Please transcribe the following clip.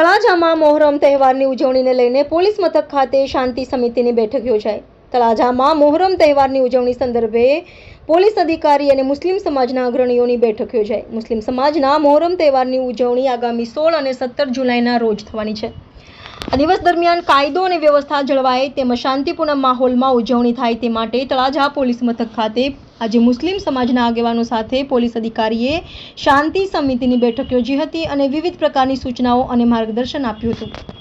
તળાજામાં મોહરમ તહેવારની ઉજવણીને લઈને પોલીસ મથક ખાતે શાંતિ સમિતિની બેઠક યોજાઈ. તળાજામાં મોહરમ તહેવારની ઉજવણી સંદર્ભે પોલીસ અધિકારી અને મુસ્લિમ સમાજના અગ્રણીઓની બેઠક યોજાઈ. મુસ્લિમ સમાજના મોહરમ તહેવારની ઉજવણી આગામી સોળ અને સત્તર જુલાઈના રોજ થવાની છે. આ દિવસ દરમિયાન કાયદો અને વ્યવસ્થા જળવાય તેમજ શાંતિપૂર્ણ માહોલમાં ઉજવણી થાય તે માટે તળાજા પોલીસ મથક ખાતે આજે મુસ્લિમ સમાજના આગેવાનો સાથે પોલીસ અધિકારીએ શાંતિ સમિતિની બેઠક યોજી હતી અને વિવિધ પ્રકારની સૂચનાઓ અને માર્ગદર્શન આપ્યું હતું.